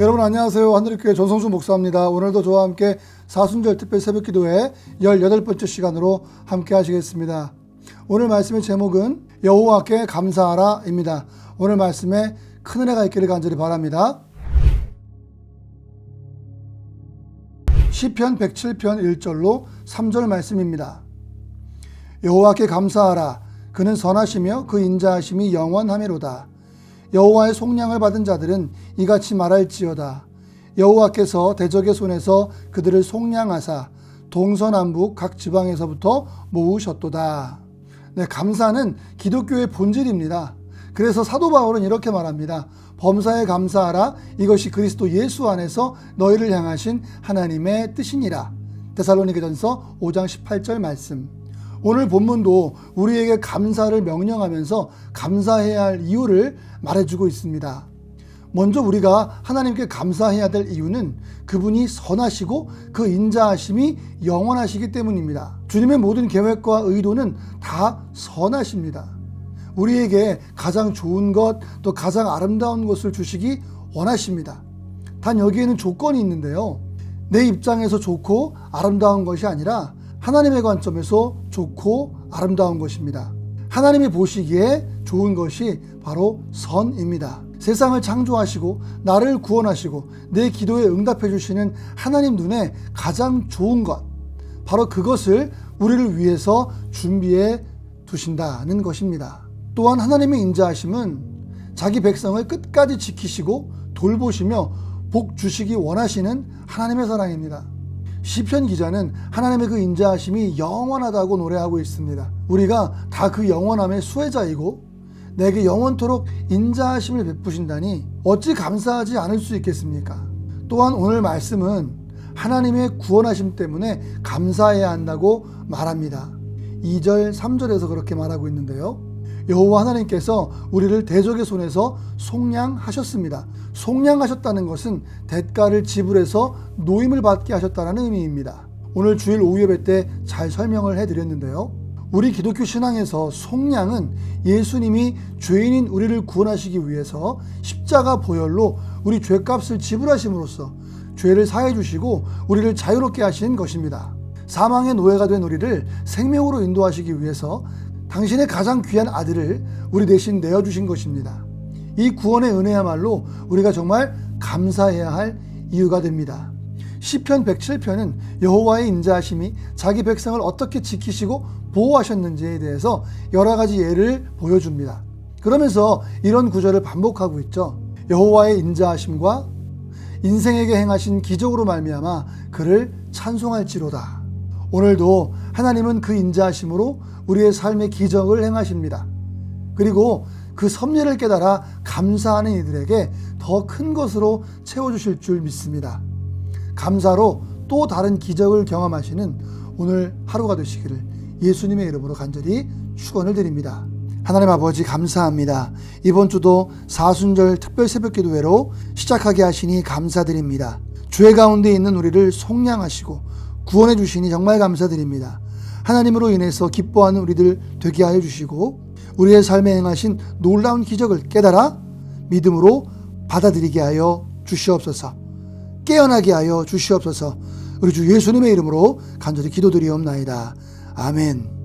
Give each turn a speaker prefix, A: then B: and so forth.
A: 여러분 안녕하세요. 하늘교회 전성수 목사입니다. 오늘도 저와 함께 사순절 특별 새벽 기도회 18번째 시간으로 함께 하시겠습니다. 오늘 말씀의 제목은 여호와께 감사하라입니다. 오늘 말씀에 큰 은혜가 있기를 간절히 바랍니다. 시편 107편 1절로 3절 말씀입니다. 여호와께 감사하라 그는 선하시며 그 인자하심이 영원하미로다. 여호와의 속량을 받은 자들은 이같이 말할지어다. 여호와께서 대적의 손에서 그들을 속량하사 동서남북 각 지방에서부터 모으셨도다. 네, 감사는 기독교의 본질입니다. 그래서 사도 바울은 이렇게 말합니다. 범사에 감사하라. 이것이 그리스도 예수 안에서 너희를 향하신 하나님의 뜻이니라. 데살로니게전서 5장 18절 말씀. 오늘 본문도 우리에게 감사를 명령하면서 감사해야 할 이유를 말해주고 있습니다. 먼저 우리가 하나님께 감사해야 될 이유는 그분이 선하시고 그 인자하심이 영원하시기 때문입니다. 주님의 모든 계획과 의도는 다 선하십니다. 우리에게 가장 좋은 것, 또 가장 아름다운 것을 주시기 원하십니다. 단 여기에는 조건이 있는데요. 내 입장에서 좋고 아름다운 것이 아니라 하나님의 관점에서 좋고 아름다운 것입니다. 하나님이 보시기에 좋은 것이 바로 선입니다. 세상을 창조하시고 나를 구원하시고 내 기도에 응답해 주시는 하나님 눈에 가장 좋은 것 바로 그것을 우리를 위해서 준비해 두신다는 것입니다. 또한 하나님의 인자하심은 자기 백성을 끝까지 지키시고 돌보시며 복 주시기 원하시는 하나님의 사랑입니다. 시편 기자는 하나님의 그 인자하심이 영원하다고 노래하고 있습니다. 우리가 다 그 영원함의 수혜자이고 내게 영원토록 인자하심을 베푸신다니 어찌 감사하지 않을 수 있겠습니까? 또한 오늘 말씀은 하나님의 구원하심 때문에 감사해야 한다고 말합니다. 2절, 3절에서 그렇게 말하고 있는데요. 여호와 하나님께서 우리를 대적의 손에서 속량하셨습니다. 속량하셨다는 것은 대가를 지불해서 노임을 받게 하셨다는 의미입니다. 오늘 주일 오후 예배 때 잘 설명을 해드렸는데요. 우리 기독교 신앙에서 속량은 예수님이 죄인인 우리를 구원하시기 위해서 십자가 보혈로 우리 죄값을 지불하심으로써 죄를 사해 주시고 우리를 자유롭게 하신 것입니다. 사망의 노예가 된 우리를 생명으로 인도하시기 위해서 당신의 가장 귀한 아들을 우리 대신 내어주신 것입니다. 이 구원의 은혜야말로 우리가 정말 감사해야 할 이유가 됩니다. 시편 107편은 여호와의 인자하심이 자기 백성을 어떻게 지키시고 보호하셨는지에 대해서 여러 가지 예를 보여줍니다. 그러면서 이런 구절을 반복하고 있죠. 여호와의 인자하심과 인생에게 행하신 기적으로 말미암아 그를 찬송할지로다. 오늘도 하나님은 그 인자하심으로 우리의 삶의 기적을 행하십니다. 그리고 그 섭리를 깨달아 감사하는 이들에게 더 큰 것으로 채워주실 줄 믿습니다. 감사로 또 다른 기적을 경험하시는 오늘 하루가 되시기를 예수님의 이름으로 간절히 축원을 드립니다. 하나님 아버지 감사합니다. 이번 주도 사순절 특별 새벽 기도회로 시작하게 하시니 감사드립니다. 죄 가운데 있는 우리를 속량하시고 구원해 주시니 정말 감사드립니다. 하나님으로 인해서 기뻐하는 우리들 되게 하여 주시고 우리의 삶에 행하신 놀라운 기적을 깨달아 믿음으로 받아들이게 하여 주시옵소서. 깨어나게 하여 주시옵소서. 우리 주 예수님의 이름으로 간절히 기도드리옵나이다. 아멘.